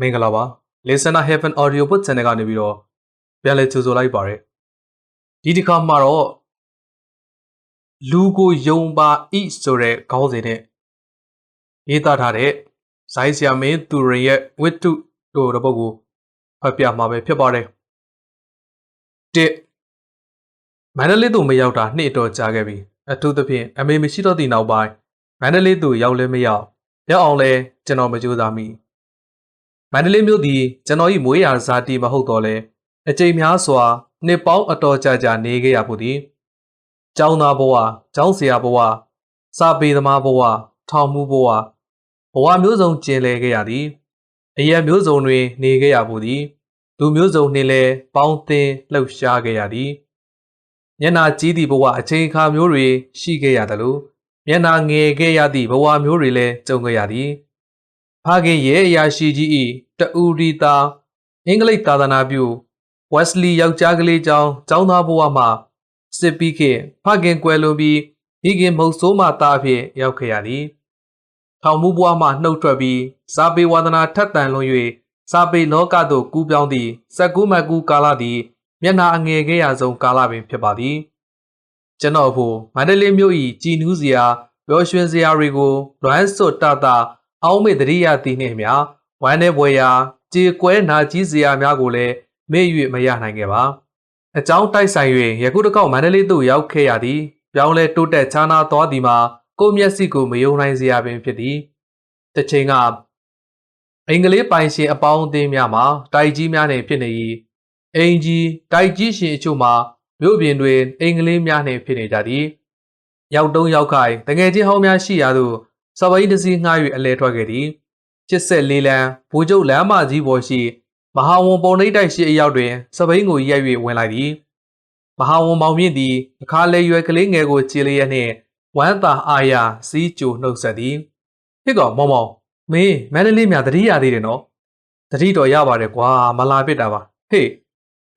မင်္ဂလာပါ Listener Heaven Audio Book Channel ကနေပြီးတော့ပြန်လည်ကြိုဆိုလိုက်ပါရယ်ဒီတစ်ခါမှာတော့လူကိုယုံပါဤဆိုတဲ့ခေါင်းစဉ်နဲ့ရေးသားထားတဲ့ဇိုင်းဆရာမင်းသူရင်ရဲ့ဝိတုတို့တဲ့ပုဂ္ဂိုလ်ဖတ်ပြမှာပဲဖြစ်ပါတယ်တစ်မန္တလေးသူမရောက်တာနှစ်တော့ကြာခဲ့ပြီအထူးသဖြင့်အမေမရှိတော့သည့်နောက်ပိုင်းမန္တလေးသူရောက်လဲမရောက်ရောက်အောင်လဲကျွန်တော်မကြိုးစားမိ မန္တလေးမြို့သည်ကျွန်တော်၏မွေးရာဇာတိမဟုတ်တော့လဲအကြိမ်များစွာနှစ်ပေါင်းအတော်ကြာကြာနေခဲ့ရဖို့သည်ကျောင်းသားဘဝကျောင်းဆရာဘဝစာပေသမားဘဝထောင်မှုဘဝဘဝမျိုးစုံကျင်လည်ခဲ့ရသည်အရက်မျိုးစုံတွင် နေခဲ့ရဖို့သည်လူမျိုးစုံနှင့်လည်းပေါင်းသင်းလှုပ်ရှားခဲ့ရသည်မျက်နာကြီးသည့်ဘဝအချိန်အခါမျိုးတွေရှိခဲ့ရသလိုမျက်နာငယ်ခဲ့ရသည့်ဘဝမျိုးတွေလည်းကြုံခဲ့ရသည် ဖခင်ရဲ့အရာရှိကြီး၏တူရီတာအင်္ဂလိပ်သာသနာပြုဝက်စလီယောက်ျားကလေးကျောင်းကျောင်းသားဘဝမှာစစ်ပြီးခေတ်ဖခင်ကွယ်လွန်ပြီးမိခင်မုတ်ဆိုးမှသားအဖြစ်ရောက်ခဲ့ရသည်ထောင်မှုဘဝမှနှုတ်ထွက်ပြီးစာပေဝါဒနာထက်သန်လွန်၍စာပေလောကသို့ကူးပြောင်းသည့်စက်ကူးမကူကာလသည်မျက်နှာအငယ်ခဲ့ရဆုံးကာလပင်ဖြစ်ပါသည်ကျွန်တော်ဖို့မန္တလေးမြို့၏ကြည်နူးစရာပျော်ရွှင်စရာတွေကိုလွမ်းစွတ်တတာ အောင်းမေတရိယာတီနှင့်အမျှဝမ်းနေပွဲရာကြေကွဲနာကြီးစရာများကိုလည်းမေ့၍မရနိုင်ခဲ့ပါအကြောင်းတိုက်ဆိုင်၍ယခုတစ်ခေါက်မန္တလေးသို့ရောက်ခဲ့ရသည်ပြောင်းလဲတိုးတက်ချာနာသွားသည်မှာကိုယ့်မျက်စိကိုမယုံနိုင်စရာပင်ဖြစ်သည်တစ်ချိန်ကအင်္ဂလိပ်ပိုင်ရှင်အပေါင်းအသင်းများမှာတိုက်ကြီးများနှင့်ဖြစ်နေ၏အင်ကြီးတိုက်ကြီးရှင်အချို့မှာမြို့ပြင်တွင်အင်္ဂလိပ်များနှင့်ဖြစ်နေကြသည်ရောက်တုံးရောက်ခိုင်တငယ်ချင်းဟောင်းများရှိရာသို့ စပိန်တစီငှား၍အလဲထွက်ခဲ့သည်ချစ်ဆက်လေးလံဘူကျုပ်လမ်းမကြီးပေါ်ရှိမဟာဝန်ပုံနှိပ်တိုက်ရှိအရောက်တွင်စပိန်ကိုရက်၍ဝင်လိုက်သည်မဟာဝန်မောင်မြင့်သည်အခါလေရွယ်ကလေးငယ်ကိုခြေလျက်နှင့်ဝမ်းသာအားရစီးကြိုနှုတ်ဆက်သည်ဟစ်ကောင်မောင်မောင်မင်းမန္တလေးမြတတိရသေးတယ်နော်တတိတော်ရပါတယ်ကွာမလာပစ်တာပါဟေး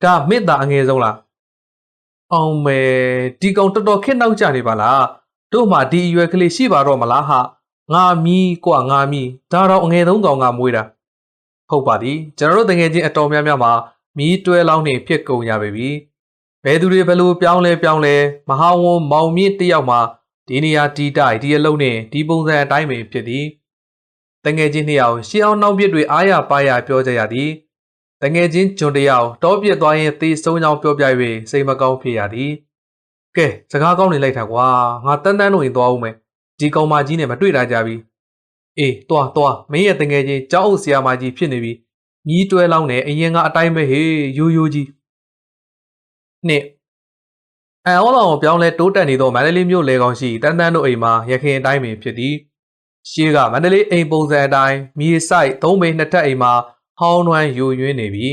ဒါမစ်တာအငယ်ဆုံးလားအောင်မယ်ဒီကောင်တော်တော်ခက်နောက်ကြနေပါလားတို့မှဒီအရွယ်ကလေးရှိပါတော့မလားဟာ ငါမီးကွာငါမီးဒါတော့အငယ်ဆုံးကောင်ကမွေးတာဟုတ်ပါသည်ကျွန်တော်တို့တငယ်ချင်းအတော်များများမှာမီးတွဲလောင်းနေဖြစ်ကုန်ကြပြီဘယ်သူတွေဘယ်လိုပြောင်းလဲပြောင်းလဲမဟာဝန်မောင်မြင့်တယောက်မှာဒီနေရာတီတိုက်ဒီအလုံးနဲ့ဒီပုံစံအတိုင်းပဲဖြစ်သည်တငယ်ချင်းနှစ်ယောက်ရှေးအောင်နှောင်းပြစ်တွေအားရပါရပြောကြရသည်တငယ်ချင်းဂျွန်တယောက်တောပြစ်သွားရင်သေဆုံးကြောင်းပြောပြ၍စိတ်မကောင်းဖြစ်ရသည်ကဲစကားကောင်းနေလိုက်တာကွာငါတန်းတန်းတို့ရင်သွားဦးမယ် ဒီကောင်မကြီးနဲ့မတွေ့တာကြပြီအေးတွားတွားမင်းရဲ့တငယ်ချင်းကြောက်အုပ်ဆရာမကြီးဖြစ်နေပြီမြီးတွဲလောင်းနေအရင်ကအတိုင်းပဲဟေးရိုးရိုးကြီးနှစ်အန်အောလောင်ကိုပြောင်းလဲတိုးတက်နေသောမန္တလေးမြို့လေကောင်ရှိတန်းတန်းတို့အိမ်မှာရခင်အတိုင်းပင်ဖြစ်သည်ရှေးကမန္တလေးအိမ်ပုံစံအတိုင်းမြေဆိုင်သုံးပေနှစ်ထပ်အိမ်မှာဟောင်းနှွမ်းယူရင်းနေပြီ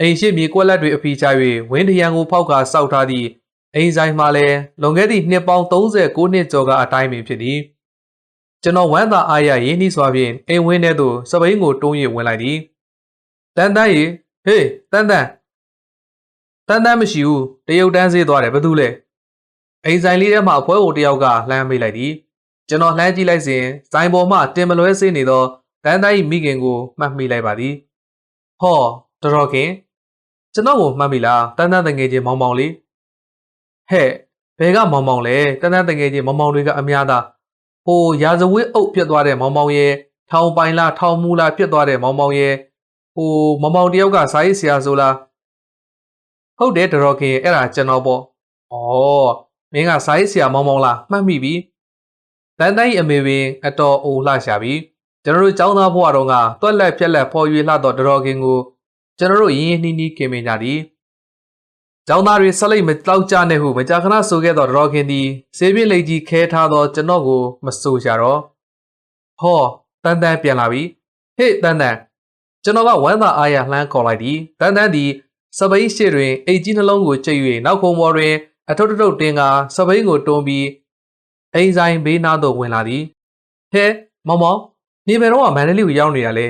အိမ်ရှိမြေကွက်လက်တွေအဖီချ၍ဝင်းထရံကိုဖောက်ကစောက်ထားသည့် အိမ်ဆိုင်မှာလည်းလွန်ခဲ့သည့်နှစ်ပေါင်း39နှစ်ကျော်ကအတိုင်းပင်ဖြစ်သည်ကျွန်တော်ဝမ်းသာအားရရင်းနှီးစွာဖြင့်အိမ်ဝင်းထဲသို့စပိန်ကိုတွန်း၍ဝင်လိုက်သည်တန်တန်းရေဟေးတန်တန်းတန်တန်းမရှိဘူးတရုတ်တန်းစေးသွားတယ်ဘာလို့လဲအိမ်ဆိုင်လေးထဲမှာဖွဲကိုတယောက်ကလှမ်းမေးလိုက်သည်ကျွန်တော်လှမ်းကြည့်လိုက်စဉ်ဇိုင်ပေါ်မှတင်မလွဲစေးနေသောတန်တန်း၏မိခင်ကိုမှတ်မိလိုက်ပါသည်ဟောတော်တော်ခင်ကျွန်တော်ကိုမှတ်မိလားတန်တန်းတငယ်ချင်းမောင်မောင်လေး ဟဲ့ဘယ်ကမောင်မောင်လဲတန်းတန်းတငယ်ချင်းမောင်မောင်တွေကအများသားဟိုရာဇဝတ်အုပ်ဖြစ်သွားတဲ့မောင်မောင်ရဲ့ထောင်ပိုင်လားထောင်မူလားဖြစ်သွားတဲ့မောင်မောင်ရဲ့ဟိုမောင်မောင်တယောက်ကစာရေးဆရာဆိုလားဟုတ်တယ်တတော်ခင်အဲ့ဒါကျွန်တော်ပေါ့ဩမင်းကစာရေးဆရာမောင်မောင်လားမှတ်မိပြီတန်းတိုင်းအမေပင်အတော်အိုလှရှာပြီကျွန်တော်တို့ចောင်းသားဘဝတော်ကတွက်လက်ပြက်လက်ဖော်ရွေလှတော့တတော်ခင်ကိုကျွန်တော်တို့ရင်းရင်းနှီးနှီးခင်မင်ကြသည် ကျောင်းသားတွေဆက်လိုက်မတောက်ကြနဲ့ဟုမကြာခဏဆိုခဲ့သောတော်ခင်သည်ဆေးပြင်းလိတ်ကြီးခဲထားသောကျွန်တော်ကိုမဆိုကြတော့ဟောတန်တန်ပြန်လာပြီဟေ့တန်တန်ကျွန်တော်ကဝမ်းသာအားရလှမ်းခေါ်လိုက်သည်တန်တန်သည်စပိန်ရှိတွင်အိတ်ကြီးနှလုံးကိုကျိတ်၍နောက်ခုံပေါ်တွင် အထုပ်ထုပ်တင်ကာစပိန်ကိုတွန်းပြီးအိမ်ဆိုင်ဘေးနားသို့ဝင်လာသည်ဟဲမောင်မောင်နေဘယ်တော့မှမန္တလေးကိုရောက်နေတာလဲ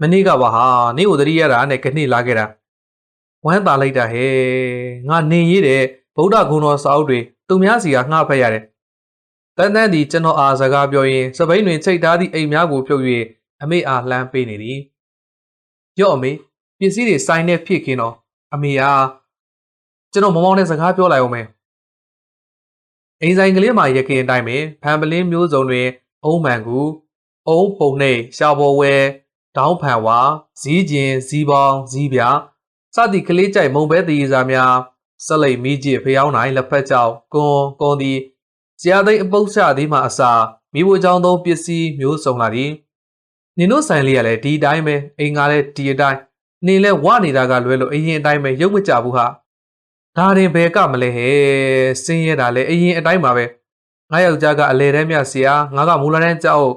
မနေ့ကပါဟာနေကိုတတိရတာနဲ့ခဏလာခဲ့တာ ဝမ်းသာလိုက်တာဟဲ့ငါနေရတဲ့ဗုဒ္ဓဂုဏ်တော်စာအုပ်တွေသူများစီကငှားဖက်ရတယ်တန်းတန်းဒီကျွန်တော်အားစကားပြောရင်စပိန်တွင်ချိတ်ထားသည့်အိမ်များကိုဖြုတ်၍အမေအားလှမ်းပေးနေသည်ရော့အမေပစ္စည်းတွေစိုင်းနဲ့ဖြစ်ခင်းတော့အမေကကျွန်တော်မမောင်နဲ့စကားပြောလိုက်အောင်မယ်အိမ်ဆိုင်ကလေးမှာရခင်အတိုင်းပဲဖန်ပလင်းမျိုးစုံတွေအုံးမှန်ကူအုံးပုံနှိပ်ရှာပေါ်ဝဲတောင်းဖန်ဝါဇီးကျင်ဇီးပေါင်းဇီးပြ စသည့်ကလေးကြိုက်မုံပဲတည်စားများဆက်လိတ်မိကျစ်ဖျောင်းနိုင်လက်ဖက်ကြောက်ကွန်ကွန်ဒီဇရာသိန်းအပုပ်ချသည်မှအစာမိဖို့ကြောင့်သောပစ္စည်းမျိုးစုံလာသည်နင်တို့ဆိုင်လေးကလည်းဒီအတိုင်းပဲအိမ်ကလည်းဒီအတိုင်းနင်လည်းဝနေတာကလွဲလို့အရင်အတိုင်းပဲရုပ်မကြဘူးဟာဒါရင်ဘယ်ကမလဲဟဲ့စင်းရဲတာလဲအရင်အတိုင်းပါပဲငါယောက်ျားကအလဲတန်းမြဆရာငါကမူလာတန်းကြောက်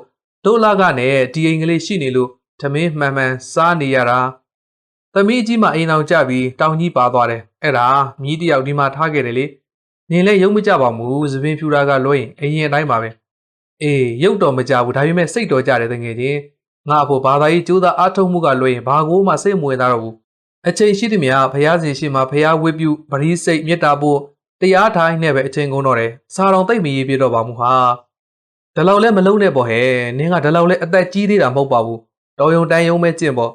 ဒိုလာကနဲ့ဒီအိမ်ကလေးရှိနေလို့ထမင်းမှန်မှန်စားနေရတာ သမီးကြီးမှအိမ်အောင်ကြပြီးတောင်ကြီးပါသွားတယ်အဲ့ဒါမြီးတယောက်ဒီမှာထားခဲ့တယ်လေနင်လည်းရုပ်မကြပါဘူးသပင်ဖြူတာကလွှဲရင်အရင်အတိုင်းပါပဲအေးရုပ်တော်မကြဘူးဒါပေမဲ့စိတ်တော်ကြတယ်တကယ်ချင်းငါအဖို့ဘာသာရေးကြိုးစားအားထုတ်မှုကလွှဲရင်ဘာကိုမှစိတ်မဝင်သားတော့ဘူးအချိန်ရှိသည်များဖျားစဉ်ရှိမှဖျားဝိပြုပရိစိတ်မေတ္တာဖို့တရားထိုင်းနဲ့ပဲအချိန်ကုန်တော့တယ်စာတော်သိမ့်မရေးပြတော့ပါမှုဟာဒါလောက်လည်းမလုံးနဲ့ပေါ့ဟဲ့နင်းကဒါလောက်လည်းအသက်ကြီးသေးတာမဟုတ်ပါဘူးတော်ယုံတန်ယုံပဲကျင့်ပေါ့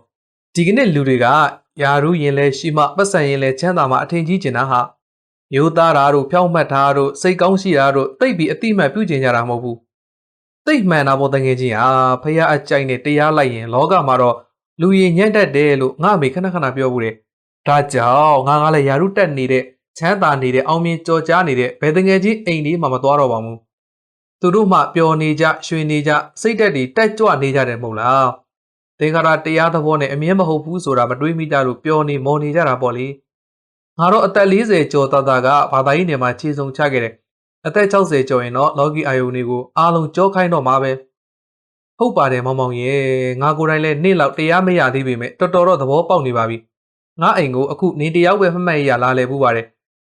ဒီကနေ့လူတွေကယာရုရင်လဲရှိမှပတ်စံရင်လဲချမ်းသာမှအထင်ကြီးကျင်တာဟာမျိုးသားတာတို့ဖြောင်းမှတ်တာတို့စိတ်ကောင်းရှိတာတို့သိပ်ပြီးအတိမတ်ပြုကျင်ကြတာမဟုတ်ဘူးသိပ်မှန်တာပေါ့တကယ်ချင်းဟာဖះအကြိုက်နဲ့တရားလိုက်ရင်လောကမှာတော့လူရင်ညံ့တတ်တယ်လို့ငါအမေခဏခဏပြောဘူးတယ်ဒါကြောင့်ငါကလည်းယာရုတက်နေတဲ့ချမ်းသာနေတဲ့အောင်မြင်ကြော်ကြားနေတဲ့ဘယ်တငယ်ချင်းအိမ်လေးမှမသွားတော့ပါဘူးသူတို့မှပျော်နေကြရွှင်နေကြစိတ်တက်တွေတက်ကြွနေကြတယ်မဟုတ်လား သင်္ခါရတရားသဘောနဲ့အမြဲမဟုတ်ဘူးဆိုတာမတွေးမိကြလို့ပျော်နေမော်နေကြတာပေါ့လေငါတော့အသက်40ကျော်သားသားကဘာသာရေးနယ်မှာခြေစုံချခဲ့တယ်အသက်60ကျော်ရင်တော့လော်ဂီအာယုန်တွေကိုအားလုံးကြောခိုင်းတော့မှာပဲဟုတ်ပါတယ်မောင်မောင်ရဲ့ငါကိုယ်တိုင်လည်းနေ့လောက်တရားမရသေးပေမဲ့တော်တော်တော့သဘောပေါက်နေပါပြီငါအိမ်ကိုအခုနေတယောက်ပဲမှတ်မှတ်ရလာလဲပူပါတယ်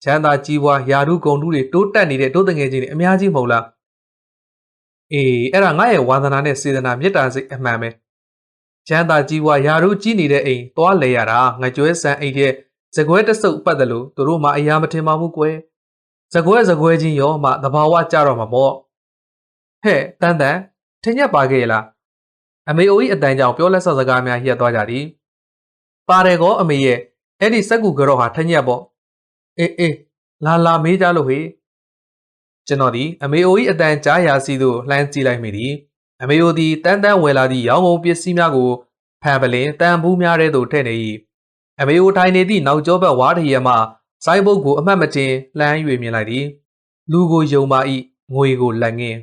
ချမ်းသာကြီးပွားယာရုဂုံတူးတွေတိုးတက်နေတဲ့တိုးတငယ်ချင်းတွေအများကြီးမဟုတ်လားအေးအဲ့ဒါငါရဲ့ဝါသနာနဲ့စေတနာမေတ္တာစိတ်အမှန်ပဲ ချမ်းသာကြီးပွားယာရုကြီးနေတဲ့အိမ်သွားလဲရတာငကြွဲဆန်အိမ်ရဲ့ဇကွဲတဆုပ်ပတ်တယ်လို့သူတို့မှအရာမထင်ပါဘူးကွယ်ဇကွဲဇကွဲချင်းရောမှသဘာဝကြတော့မှာပေါ့ဟဲ့တန်တန်ထင်ရပါခဲ့ရလားအမေအိုကြီးအတန်းကြောင့်ပြောလက်ဆော့စကားများရက်သွားကြသည်ပါတယ်ကောအမေရဲ့အဲ့ဒီစက်ကူကြောဟာထညက်ပေါ့အေးအေးလာလာမေးကြလို့ဟေ့ကျွန်တော်ဒီအမေအိုကြီးအတန်းကြားရာစီသို့လှမ်းကြည့်လိုက်မိသည် အမေအိုသည်တန်းတန်းဝယ်လာသည့်ရောင်းကုန်ပစ္စည်းများကိုဖန်ပလင်တန်ဘူးများထဲသို့ထည့်နေ၏အမေအိုထိုင်နေသည့်နောက်ကျောဘက်ဝါးထရမှစိုင်းဘုတ်ကိုအမှတ်မတင်လှမ်း၍မြင်လိုက်သည်လူကိုယုံပါ၏ငွေကိုလက်ငင်း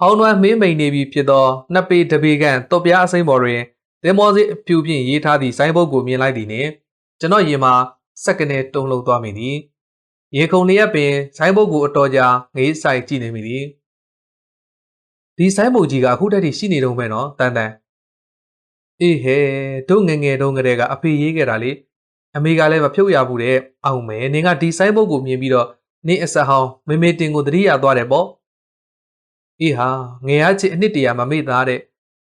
ဟောင်းနွမ်းမင်းမိန်နေပြီဖြစ်သောနှစ်ပေတပေခန့်တုတ်ပြားအစိမ်းပေါ်တွင်သင်္ဘောစစ်အဖြူဖြင့်ရေးထားသည့်ဆိုင်းဘုတ်ကိုမြင်လိုက်သည်နှင့်ကျွန်တော်ရင်မှာစက္ကနဲ့တုံလုံးသွားမိသည်ရေခုံလျက်ပင်ဆိုင်းဘုတ်ကိုအတော်ကြာငေးဆိုင်ကြည့်နေမိသည် ဒီဆိုင်းဘုတ်ကြီးကအခုတည်းကရှိနေတော့မယ်နော်တန်တန်အေးဟဲတို့ငငယ်တုန်းကတည်းကအဖေရေးခဲ့တာလေအမေကလည်းမဖြုတ်ရဘူးတဲ့အောင်မယ်နင်ကဒီဆိုင်းဘုတ်ကိုမြင်ပြီးတော့နင်အဆက်ဟောင်းမေမေတင်ကိုတတိယသွားတယ်ပေါ့အေးဟာငယ်ရချစ်အနှစ်တရာမမေ့သားတဲ့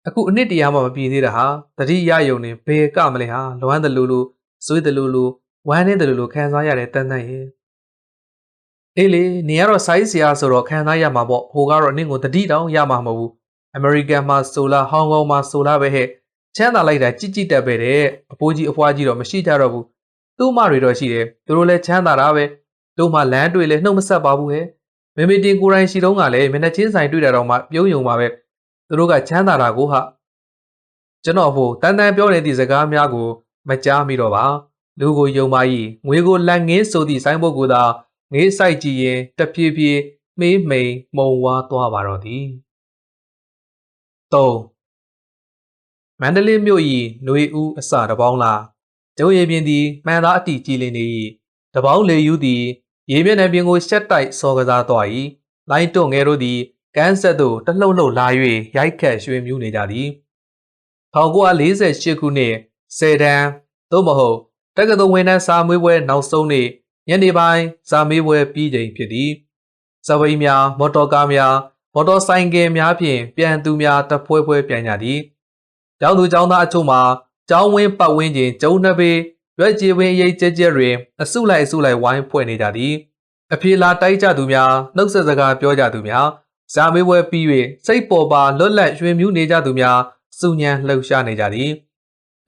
အခုအနှစ်တရာမှမပြည့်သေးတာဟာတတိယယုံနေဘယ်ကမလဲဟာလွမ်းတယ်လို့လို့ဇွေးတယ်လို့လို့ဝမ်းနေတယ်လို့လို့ခံစားရတဲ့တန်တန်ရဲ့ အေးလေနေရတော့ဆိုင်းစရာဆိုတော့ခံစားရမှာပေါ့ဟိုကတော့နင့်ကိုတတိတောင်ရမှာမဟုတ်ဘူးအမေရိကန်မှာဆိုလာဟောင်ကောင်မှာဆိုလာပဲဟဲ့ချမ်းသာလိုက်တာကြစ်ကြစ်တက်ပဲတဲ့အဖိုးကြီးအဖွားကြီးတော့မရှိကြတော့ဘူးသူ့မတွေတော့ရှိတယ်သူတို့လည်းချမ်းသာတာပဲတို့မှလမ်းတွေ့လဲနှုတ်မဆက်ပါဘူးဟဲ့မေမေတင်ကိုယ်တိုင်ရှိတော့ကလည်းမျက်နှာချင်းဆိုင်တွေ့တာတော့မှပြုံးယုံပါပဲသူတို့ကချမ်းသာတာကိုဟာကျွန်တော်ဖို့တန်တန်ပြောနေသည့်စကားများကို မကြားမိတော့ပါလူကိုယုံပါ၏ငွေကိုလက်ငင်းဆိုသည့်ဆိုင်းဘုတ်ကိုသာ ငေးဆိုင်ကြည့်ရင်တဖြည်းဖြည်းမေးမိန်မှုံဝါသွားပါတော့သည်၃မန္တလေးမြို့၏ຫນွေဦးအစတပေါင်းလားကျုံရည်ပြင်းသည်မှန်သားအတီကြည်လင်နေ၏တပေါင်းလေယူသည်ရေမျက်နှာပြင်ကိုရှက်တိုက်စော်ကစားသွား၏လိုင်းတွန့်ငယ်တို့သည်ကန်းဆက်သို့တလှုပ်လှုပ်လာ၍ရိုက်ခတ်ရွှေမြူးနေကြသည်1948ခုနှစ်ဆယ်တန်းသို့မဟုတ်တက္ကသိုလ်ဝန်ထမ်းစာမေးပွဲနောက်ဆုံးနေ့ ညနေပိုင်းစာမေးပွဲပြီးချိန်ဖြစ်သည်စပိန်များမော်တော်ကားများမော်တော်ဆိုင်ကယ်များဖြင့်ပြန်သူများတပွဲပွဲပြန်ကြသည်ကျောင်းသူကျောင်းသားအချို့မှာကျောင်းဝင်းပတ်ဝန်းကျင်ကျုံနှပေရွက်ကြည်ဝင်းအရေးကျဲကျဲတွင်အစုလိုက်အစုလိုက်ဝိုင်းဖွဲ့နေကြသည်အပြေလာတိုက်ကြသူများနှုတ်ဆက်စကားပြောကြသူများဇာမေးပွဲပြီး၍စိတ်ပေါ်ပါလွတ်လပ်ရွှင်မြူးနေကြသူများစုညံလှုပ်ရှားနေကြသည်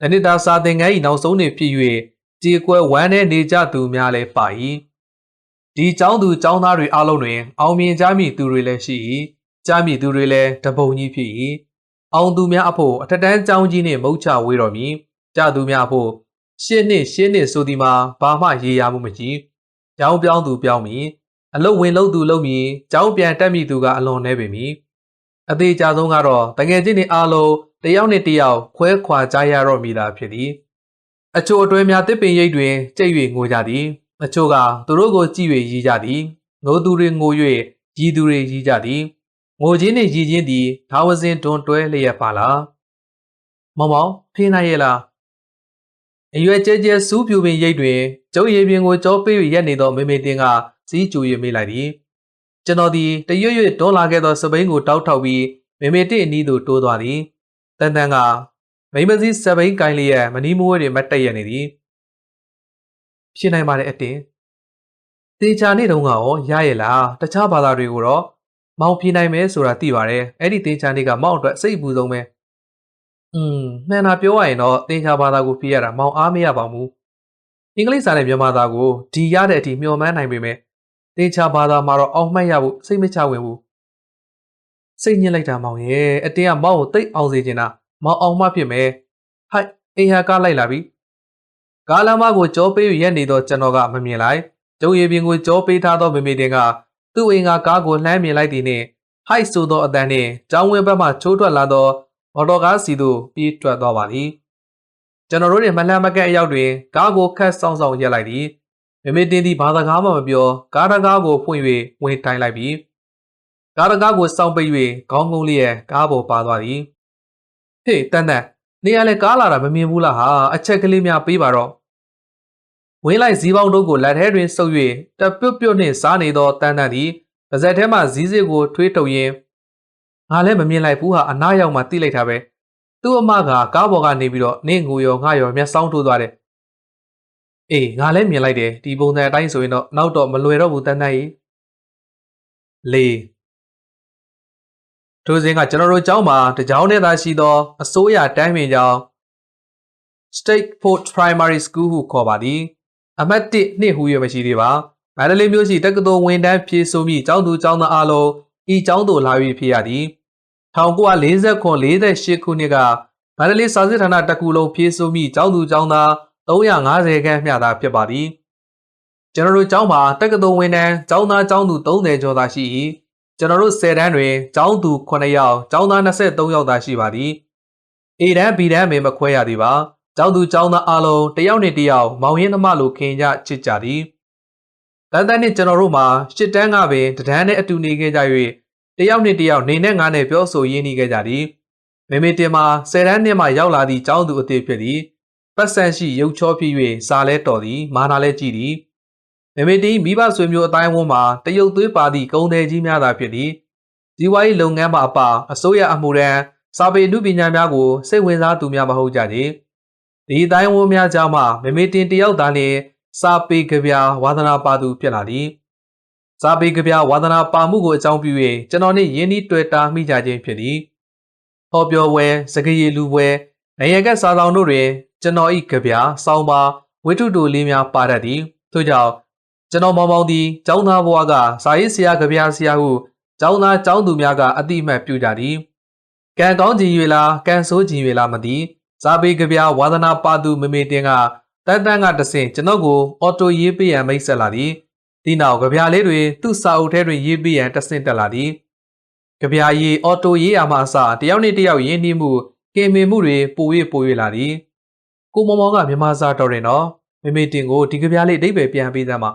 တနစ်တာစာသင်ခန်း၏နောက်ဆုံးနေ့ဖြစ်၍ ကြေကွဲဝမ်းထဲနေကြသူများလည်းပါ၏ဒီចောင်းသူចောင်းသားတွေအလုံးတွင် အောင်မြင်ကြမည့်သူတွေလည်းရှိ၏ကြားမည့်သူတွေလည်းတပုံကြီးဖြစ်၏အောင်သူများအဖို့အထက်တန်းចောင်းကြီးနှင့်မုတ်ချဝေးတော်မူကြားသူများအဖို့ရှင်းနှစ်ရှင်းနှစ်ဆိုသည်မှာဘာမှရေရာမှုမရှိကြောင်းပြောင်းသူပြောင်းမည်အလုတ်ဝင်လို့သူလုံမည်ကြောင်းပြန်တက်မိသူကအလွန်နေပေမည်အသေးကြဆုံးကတော့တငယ်ချင်းတွေအားလုံးတယောက်နဲ့တယောက်ခွဲခွာကြရတော့မည်လားဖြစ်သည် အချို့အတွဲများတစ်ပင်ရိပ်တွင်ကြိတ်၍ငိုကြသည်အချို့ကသူတို့ကိုကြည့်၍ရီးကြသည်ငိုသူတွေငို၍ရီးသူတွေရီးကြသည်ငိုချင်းနှင့်ရီးချင်းသည်ဒါဝစင်တွန်တွဲလျက်ပါလားမောင်မောင်ဖေးနိုင်ရဲ့လားအရွယ်ကျဲကျဲစူးပြူပင်ရိပ်တွင်ကျုပ်ရည်ပင်ကိုကြောပေး၍ရက်နေသောမေမေတင်ကစီးကြူ၍မေးလိုက်သည်ကျွန်တော်သည်တရွတ်ရွတ်တွန်းလာခဲ့သောစပိန်ကိုတောက်ထောက်ပြီးမေမေတင်အနီးသို့တိုးသွားသည်တန်တန်က မိမစည်းစပိန်ကိုင်းလျက်မနီးမွေးတွင်မတ်တက်ရနေသည်ဖြစ်နိုင်ပါတဲ့အတင်တေချာနေတုန်းကရောရရဲ့လားတခြားဘာသာတွေကိုတော့မောင်ပြေးနိုင်မယ်ဆိုတာသိပါတယ်အဲ့ဒီတေချာနေကမောင်အတွက်စိတ်အပူဆုံးပဲอืมမှန်တာပြောရရင်တော့တေချာဘာသာကိုပြေးရတာမောင်အားမရပါဘူးအင်္ဂလိပ်စာနဲ့မြန်မာစာကိုဒီရတဲ့အထိမျှော်မှန်းနိုင်ပေမဲ့တေချာဘာသာမှာတော့အောင်မှတ်ရဖို့စိတ်မချဝင်ဘူးစိတ်ညစ်လိုက်တာမောင်ရဲ့အတင်းကမောင်ကိုတိတ်အောင်စေချင်တာ မောင်အောင်မှဖြစ်မယ်ဟိုက်အိမ်ဟာကားလိုက်လာပြီကားလမ်းမကိုကြောပေးရက်နေတော့ကျွန်တော်ကမမြင်လိုက်ကျုံရည်ပင်ကိုကြောပေးထားသောမေမေတင်ကသူ့အိမ်ကကားကိုလှမ်းမြင်လိုက်သည်နှင့်ဟိုက်ဆိုသောအတန်နှင့်ကျောင်းဝင်းဘက်မှချိုးထွက်လာသောမော်တော်ကားစီသို့ပြေးထွက်သွားပါသည်ကျွန်တော်တို့တွေမလှမ်းမကက်အရောက်တွင်ကားကိုခတ်ဆောင်ဆောင်ရက်လိုက်သည်မေမေတင်သည်ဘာသာကားမှမပြောကားတကားကိုဖွင့်၍ဝင်တိုင်းလိုက်ပြီးကားတကားကိုစောင့်ပိတ်၍ခေါင်းကုန်းလျက်ကားပေါ်ပါသွားသည် ဟေးတန်တန်နေရလဲကားလာတာမမြင်ဘူးလားဟာအချက်ကလေးများပေးပါတော့ဝင်းလိုက်ဇီးပေါင်းတို့ကိုလက်ထဲတွင်ဆုပ်၍တပြုတ်ပြုတ်နှင့်စားနေသောတန်တန်သည်ပါဇက်ထဲမှဇီးစစ်ကိုထွေးထုတ်ရင်းငါလည်းမမြင်လိုက်ဘူးဟာအနားရောက်မှတိလိုက်တာပဲသူ့အမကကားပေါ်ကနေပြီးတော့နင့်ငူရောငါရောမျက်စောင်းထိုးသွားတယ်အေးငါလည်းမြင်လိုက်တယ်ဒီပုံစံအတိုင်းဆိုရင်တော့နောက်တော့မလွယ်တော့ဘူးတန်တန်ကြီးလေး ထိုစဉ်ကကျွန်တော်တို့ကျောင်းမှာတကြောင်းနဲ့သာရှိသောအစိုးရတန်းမြင်ကျောင်း State Fort Primary School ဟုခေါ်ပါသည်အမှတ်1နှစ်ဟူ၍မရှိသေးပါမန္တလေးမြို့ရှိတက္ကသိုလ်ဝန်ထမ်းဖြည့်ဆိုမိကျောင်းသူကျောင်းသားအလုံးဤကျောင်းသို့လာ၍ဖြစ်ရသည်1949 48ခုနှစ်ကမန္တလေးစာစစ်ဌာနတစ်ခုလုံးဖြည့်ဆိုမိကျောင်းသူကျောင်းသား350ခန်းမျှသာဖြစ်ပါသည်ကျွန်တော်တို့ကျောင်းမှာတက္ကသိုလ်ဝန်ထမ်းကျောင်းသားကျောင်းသူ30ကျော်သာရှိ၏ ကျွန်တော်တို့10တန်းတွင်ကျောင်းသူ9ယောက်ကျောင်းသား23ယောက်သာရှိပါသည် A တန်း B တန်းမင်းမခွဲရသေးပါကျောင်းသူကျောင်းသားအလုံးတယောက်နဲ့တယောက်မောင်ရင်းသမားလိုခင်ကြချစ်ကြသည်တန်တန်နဲ့ကျွန်တော်တို့မှာရှစ်တန်းကပင်တဒန်းနဲ့အတူနေခဲ့ကြ၍တယောက်နဲ့တယောက်နေနဲ့ငါနဲ့ပြောဆိုရင်းနှီးခဲ့ကြသည်မေမေတင်မှာဆယ်တန်းနှစ်မှရောက်လာသည့်ကျောင်းသူအသေးဖြစ်သည်ပတ်စံရှိရုပ်ချောဖြစ်၍စာလဲတော်သည်မာနာလဲကြည့်သည် မေမေတီမိဘဆွေမျိုးအတိုင်းဝန်းမှာတရုတ်သွေးပါသည့်ကုံတယ်ကြီးများသာဖြစ်သည်ဇီဝရေးလုပ်ငန်းမှာအပါအစိုးရအမှုရန်စာပေနုပညာများကိုစိတ်ဝင်စားသူများမဟုတ်ကြသေးဒီအတိုင်းဝန်းများကြားမှာမေမေတင်တယောက်သားနှင့်စာပေကဗျာဝါသနာပါသူဖြစ်လာသည်စာပေကဗျာဝါသနာပါမှုကိုအကြောင်းပြု၍ကျွန်တော်နှင့်ယင်းဤတွေ့တာမိကြခြင်းဖြစ်သည်ဟောပြောဝဲစကရေလူဝဲနိုင်ငံကစာဆောင်တို့တွင်ကျွန်တော်ဤကဗျာစောင်းပါဝိထုတူလေးများပါတတ်သည်ထို့ကြောင့် ကျွန်တော်မောင်မောင်သည်ကျောင်းသားဘဝကစာရေးဆရာကဗျာဆရာဟုကျောင်းသားကျောင်းသူများကအတိအမှတ်ပြုကြသည်ကံကောင်းကြည်၍လားကံဆိုးကြည်၍လားမသိဇာပေကဗျာဝါသနာပါသူမမေတင်ကတန်တန်ကတဆင့်ကျွန်တော်ကိုအော်တိုရေးပေးရန်မိတ်ဆက်လာသည်ဒီနောက်ကဗျာလေးတွေသူ့စာအုပ်ထဲတွင်ရေးပေးရန်တဆင့်တက်လာသည်ကဗျာရေးအော်တိုရေးရမှအစတယောက်နဲ့တယောက်ရင်းနှီးမှုကင်မင်မှုတွေပို၍ပို၍လာသည်ကိုမောင်မောင်ကမြန်မာစာတော်ရင်တော့မေမေတင်ကိုဒီကဗျာလေးအဓိပ္ပာယ်ပြန်ပေးသမ်းပါ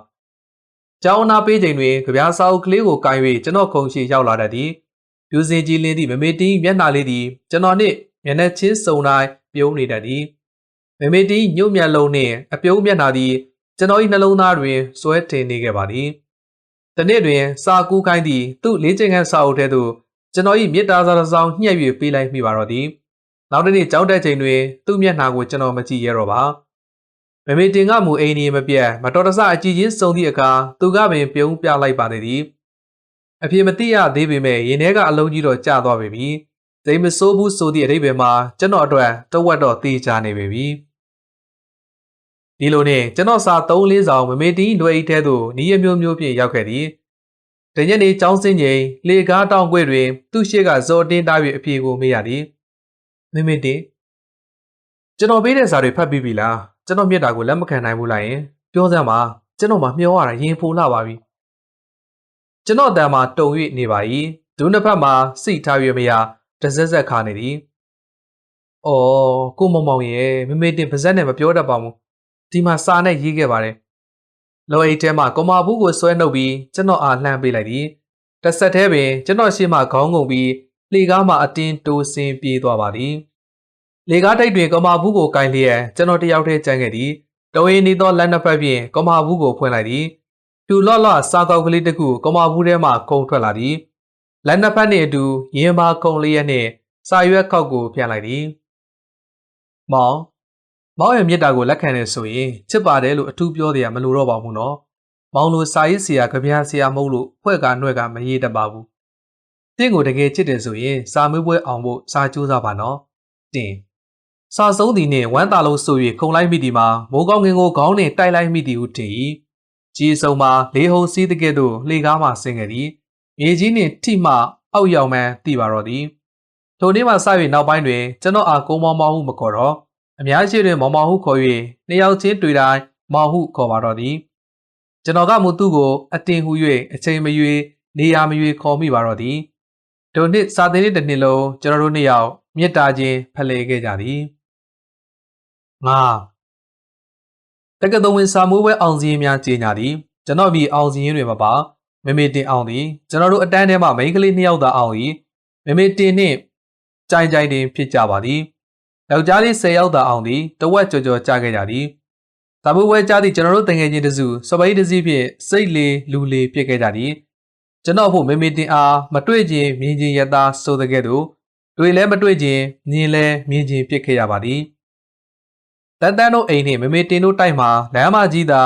ကျောင်းနာပေးချိန်တွင်ကြပြားစာအုပ်ကလေးကိုကိုင်၍ကျွန်တော်ခုံရှိရောက်လာတတ်သည်။ပြူစင်ကြီးလင်းသည့်မမေတီမျက်နှာလေးသည်ကျွန်တော်နှင့်မျက်နှာချင်းစုံတိုင်းပြုံးနေတတ်သည်။မမေတီညှို့မျက်လုံးနှင့်အပြုံးမျက်နှာသည်ကျွန်တော်၏နှလုံးသားတွင်စွဲတင်နေခဲ့ပါသည်။တနေ့တွင် စာကူးခိုင်းသည့်သူ့လေးချိန်ခန်းစာအုပ်ထဲသို့ကျွန်တော်၏မြေတားစာတစ်စောင်ညှက်၍ပေးလိုက်မိပါတော့သည်။နောက်တစ်နေ့ကြောင်းတက်ချိန်တွင်သူ့မျက်နှာကိုကျွန်တော်မကြည့်ရတော့ပါ။ မမေတင်ကမူအိမ်နေမပြတ်မတော်တဆအကြည့်ချင်းစုံသည့်အခါသူကပင်ပြုံးပြလိုက်ပါသေးသည်အဖေမသိရသေးပေမဲ့ရင်ထဲကအလုံးကြီးတော့ကျသွားပေပြီသိမဆိုးဘူးဆိုသည့်အဓိပ္ပာယ်မှာကျွန်တော်အတွက်တဝက်တော့သိချနေပေပြီဒီလိုနဲ့ကျွန်တော်စာ3လေးဆောင်မမေတီလွယ်အိတ်ထဲသို့နီးရမျိုးမျိုးဖြင့်ရောက်ခဲ့သည်တညနေចောင်းစင်းချိန်လေကားတောင်ကွေ့တွင်သူ့ရှိကဇော်တင်းတား၍အပြေကိုမေးရသည်မမေတီကျွန်တော်ပေးတဲ့စာတွေဖတ်ပြီးပြီလား ကျွန်တော်မြတ်တာကိုလက်မခံနိုင်ဘူးလားယင်ပြောစမ်းပါကျွန်တော်မှမျောရတာရင်ဖုန်လာပါပြီကျွန်တော်အတန်မှာတုံ၍နေပါ၏ဒုနှစ်ဖက်မှာစိတ်ထား၍မရတစက်ဆက်ခါနေသည်။အော်ကိုမောင်မောင်ရဲ့မမေတင်ပါဇက်နဲ့မပြောတတ်ပါဘူး။ဒီမှာစာနဲ့ရေးခဲ့ပါတယ်။လောအိတ်ထဲမှာကော်မာဘူးကိုဆွဲနှုတ်ပြီးကျွန်တော်အားလှမ်းပေးလိုက်သည်။တစ်ဆက်တည်းပင်ကျွန်တော်ရှေ့မှခေါင်းငုံပြီးလေကားမှအတင်းတိုးဆင်းပြေးသွားပါသည်။ လေကားတိုက်တွင်ကော်မာဘူးကိုကင်လျက်ကျွန်တော်တယောက်တည်းကြမ်းခဲ့သည်။တော်ရင်နေသောလက်နှစ်ဖက်ဖြင့်ကော်မာဘူးကိုဖွင့်လိုက်သည်။သူလော့လော့စားကောက်ကလေးတစ်ခုကော်မာဘူးထဲမှခုန်ထွက်လာသည်။လက်နှစ်ဖက်နှင့်အတူရင်ပါခုံလျက်နှင့်စာရွက်ခောက်ကိုပြန်လိုက်သည်။မောင်မောင်ရဲ့မြစ်တာကိုလက်ခံနေဆိုရင်ချစ်ပါတယ်လို့အထူးပြောတယ်မလို့တော့ပါဘူးနော်။မောင်လိုစာရေးဆရာကြပြားဆရာမဟုတ်လို့ဖွဲ့ကနှွဲ့ကမရေးတတ်ပါဘူး။တင့်ကိုတကယ်ချစ်တယ်ဆိုရင်စာမွေးပွဲအောင်ဖို့စာကြိုးစားပါနော်။တင် စာဆုံးသည်နှင့်ဝမ်းသာလို့ဆို၍ခုံလိုက်မိသည်မှာမိုးကောင်းငင်ကိုခေါင်းနှင့်တိုက်လိုက်မိသည်ဟုထင်၏။ကြီးစုံမှာလေးဟုံစီးတကဲ့သို့လှေကားမှဆင်းခဲ့သည်။မြေကြီးနှင့်ထိမှအောက်ရောက်မှန်းသိပါတော့သည်။ထိုနေ့မှစ၍နောက်ပိုင်းတွင်ကျွန်တော်အားကိုမောင်မောင်ဟုမခေါ်တော့အများရှိတွင်မောင်မောင်ဟုခေါ်၍နှစ်ယောက်ချင်းတွေ့တိုင်းမောင်ဟုခေါ်ပါတော့သည်။ကျွန်တော်ကမူသူ့ကိုအတင်ဟူ၍အချိန်မရွေနေရာမရွေခေါ်မိပါတော့သည်။ထိုနှစ်စာသင်နှစ်တစ်နှစ်လုံးကျွန်တော်တို့နှစ်ယောက်မေတ္တာချင်းဖလှယ်ခဲ့ကြသည်။ ငါတက္ကသိုလ်ဝင်စာမိုးပွဲအောင်စည်းများကြီးညာသည်ကျွန်တော်ပြီးအောင်စည်းရင်းတွေမပါမမေတင်အောင်သည်ကျွန်တော်တို့အတန်းထဲမှာမိန်းကလေးနှစ်ယောက်သာအောင်၏မမေတင်နှင့်ကြိုင်ကြိုင်တင်ဖြစ်ကြပါသည်ယောက်ျားလေး10ယောက်သာအောင်သည်တဝက်ကြော်ကြော်ကြခဲ့ကြသည်သာဘူးဝဲကြားသည့်ကျွန်တော်တို့တငယ်ချင်းတစုစပိတ်တစည်းဖြင့်စိတ်လေးလူလေးဖြစ်ခဲ့ကြသည်ကျွန်တော်ဖို့မမေတင်အားမတွေ့ခြင်းမြင်ခြင်းရသားဆိုတဲ့ကဲ့သို့တွေ့လဲမတွေ့ခြင်းမြင်လဲမြင်ခြင်းဖြစ်ခဲ့ရပါသည် တန်တန်တို့အိမ်နှင့်မမေတင်တို့တိုက်မှာလမ်းမကြီးသာ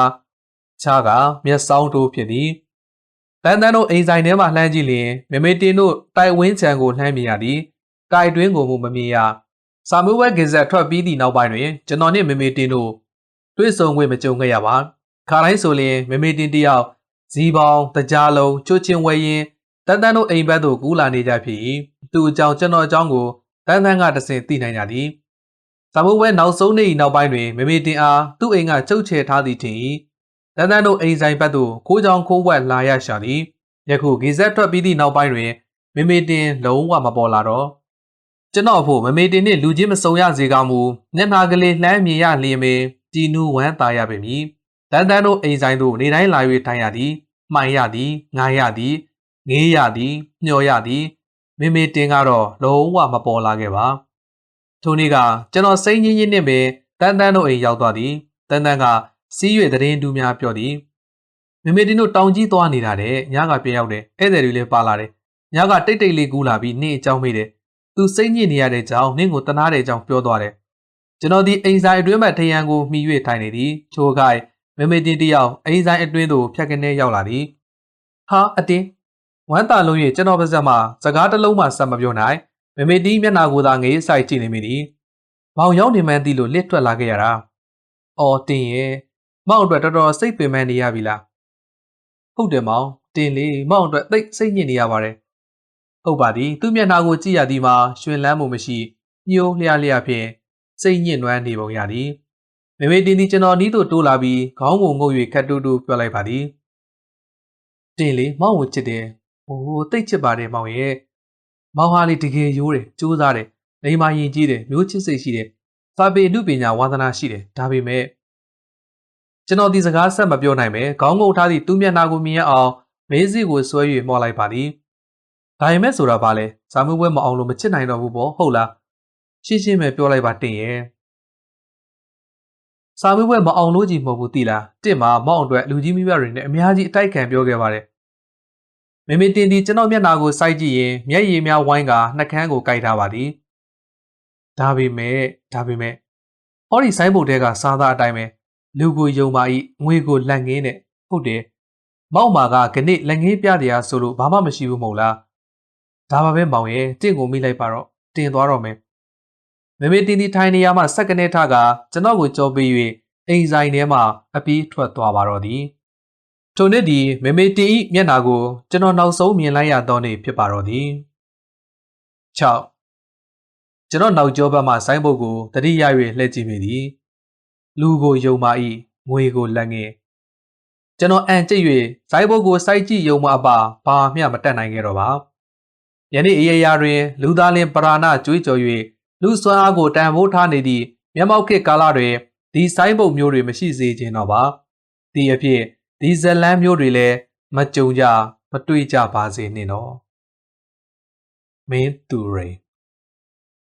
ခြားကမျက်စောင်းတို့ဖြစ်သည်တန်တန်တို့အိမ်ဆိုင်ထဲမှာလှမ်းကြည့်လျင်မမေတင်တို့တိုက်ဝင်းချံကိုလှမ်းမြင်ရသည်။ကိုက်တွင်းကိုမှမမြင်ရ။စာမွေးဝဲဂင်ဇက်ထွက်ပြီးသည့်နောက်ပိုင်းတွင်ကျွန်တော်နှင့်မမေတင်တို့တွေ့ဆုံခွင့်မကြုံခဲ့ရပါ။ခါတိုင်းဆိုလျင်မမေတင်တယောက်ဇီပေါင်တကြားလုံးချွတ်ချင်းဝဲရင်တန်တန်တို့အိမ်ဘက်သို့ကူးလာနေကြဖြစ်၏။သူ့အကြောင်းကျွန်တော်အကြောင်းကိုတန်တန်ကတဆင်သိနိုင်ကြသည်။ စာမွေးဝဲနောက်ဆုံးနေ့နောက်ပိုင်းတွင်မမေတင်အားသူ့အိမ်ကချုပ်ချယ်ထားသည်ထင်၏တန်တန်တို့အိမ်ဆိုင်ဘက်သို့ခိုးကြောင်ခိုးဝက်လာရရှာသည်ယခုဂီဇက်ထွက်ပြီးသည့်နောက်ပိုင်းတွင်မမေတင်လုံးဝမပေါ်လာတော့ကျွန်တော်ဖို့မမေတင်နှင့်လူချင်းမစုံရစေကောင်းမူမျက်နှာကလေးလှမ်းမြင်ရလျင်ပင်ကြည်နူးဝမ်းသာရပေမည်တန်တန်တို့အိမ်ဆိုင်သို့နေတိုင်းလာ၍ထိုင်ရသည်မှိုင်ရသည်ငားရသည်ငေးရသည်မျောရသည်မေမေတင်ကတော့လုံးဝမပေါ်လာခဲ့ပါ ထိုနေ့ကကျွန်တော်စိတ်ညစ်ညစ်နဲ့ပဲတန်တန်တို့အိမ်ရောက်သွားသည်တန်တန်ကစီး၍သတင်းတူးများပြောသည်မမေတင်တို့တောင်ကြီးသွားနေတာတဲ့ညကပြန်ရောက်တယ်ဧည့်သည်တွေလည်းပါလာတယ်ညကတိတ်တိတ်လေးကူးလာပြီးနင့်အကြောင်းမေးတယ်သူစိတ်ညစ်နေရတဲ့ကြောင်းနင့်ကိုတနာတဲ့ကြောင်းပြောသွားတယ်ကျွန်တော်ဒီအိမ်ဆိုင်အတွင်းမှာထရန်ကိုမှီ၍ထိုင်နေသည်ချိုခိုင်မမေတင်တယောက်အိမ်ဆိုင်အတွင်းသို့ဖြတ်ကနေရောက်လာသည်ဟာအတင်းဝမ်းတာလုံး၍ကျွန်တော်ပါဇက်မှာစကားတစ်လုံးမှဆက်မပြောနိုင် မမေတီးမျက်နာကိုသာငေးဆိုင်ကြည့်နေမိသည်မောင်ရောက်နေမှန်းသိလို့လစ်ထွက်လာခဲ့ရတာအော်တင်းရဲ့မောင်အတွက်တော်တော်စိတ်ပင်ပန်းနေရပြီလားဟုတ်တယ်မောင်တင်လေးမောင်အတွက်သိစိတ်ညစ်နေရပါတယ်ဟုတ်ပါသည်သူ့မျက်နှာကိုကြည့်ရသည်မှာရှင်လန်းမှုမရှိညှိုးလျှလျှဖြင့်စိတ်ညစ်နွမ်းနေပုံရသည်မေမေတင်သည်ကျွန်တော်နီးသို့တိုးလာပြီးခေါင်းကိုငုပ်၍ခတ်တူးတူးပြောလိုက်ပါသည်တင်လေးမောင်ကိုချစ်တယ်ဟိုတိတ်ချစ်ပါတယ်မောင်ရဲ့ မောင်ဟာလေတကယ်ရိုးတယ်စူးစားတယ်လိမ္မာရင်ကြီးတယ်မျိုးချစ်စိတ်ရှိတယ်စာပေအမှုပညာဝါသနာရှိတယ်ဒါပေမဲ့ကျွန်တော်ဒီစကားဆက်မပြောနိုင်ပဲခေါင်းငုံထားသည့်သူ့မျက်နှာကိုမြင်ရအောင်မေးစီကိုဆွဲ၍မော့လိုက်ပါသည်ဒါပေမဲ့ဆိုတာဘာလဲဇာမွေးပွဲမအောင်လို့မချစ်နိုင်တော့ဘူးပေါ့ဟုတ်လားရှင်းရှင်းပဲပြောလိုက်ပါတင်ရဲ့စာမွေးပွဲမအောင်လို့ကြီးမဟုတ်ဘူးတိလားတစ်မှာမောက်အတွက်လူကြီးမိဘတွေနဲ့အများကြီးအတိုက်ခံပြောခဲ့ပါတယ် မေမေတင်ဒီကျွန်တော်မျက်နှာကိုစိုက်ကြည့်ရင်မျက်ရည်များဝိုင်းကနှကန်းကိုကြိုက်ထားပါသည်ဒါပေမဲ့ဒါပေမဲ့ဟောဒီဆိုင်းဘုတ်တဲကစားသားအတိုင်းပဲလူကိုယုံပါ၏ငွေကိုလက်ငင်းနဲ့ဟုတ်တယ်မောက်မာကခဏလက်ငင်းပြတရားဆိုလို့ဘာမှမရှိဘူးမဟုတ်လားဒါပါပဲမောင်ရဲ့တင့်ကိုမိလိုက်ပါတော့တတင်သွားတော့မယ်မမေတင်ဒီထိုင်နေရမှစက္ကနဲထကကျွန်တော်ကိုကြောပေး၍အိမ်ဆိုင်ထဲမှအပြေးထွက်သွားပါတော့သည် ထိုနေ့ဒီမမေတင်ဤမျက်နာကိုကျွန်တော်နောက်ဆုံးမြင်လိုက်ရသောနေ့ဖြစ်ပါတော့သည်6ကျွန်တော်နောက်ကျောဘက်မှဆိုင်းဘုတ်ကိုတတိယ၍လှည့်ကြည့်မိသည်လူကိုယုံမာ၏ငွေကိုလက်ငယ်ကျွန်တော်အန်ကျစ်၍ဇိုင်းဘုတ်ကိုစိုက်ကြည့်ယုံမအပါဘာမျှမတက်နိုင်ခဲ့တော့ပါယနေ့အရေးရာတွင် လူသားလင်ပရာဏကြွေးကြော်၍လူစွမ်းအားကိုတန်ဖိုးထားနေသည့်မျက်မှောက်ခေတ်ကာလတွင်ဒီဆိုင်းဘုတ်မျိုးတွေမရှိစေခြင်းတော့ပါဒီအဖြစ် ဒီဇလန်းမျိုးတွေလည်းမကြုံကြမတွေ့ကြပါစေနှင့်တော့မင်းသူရိန်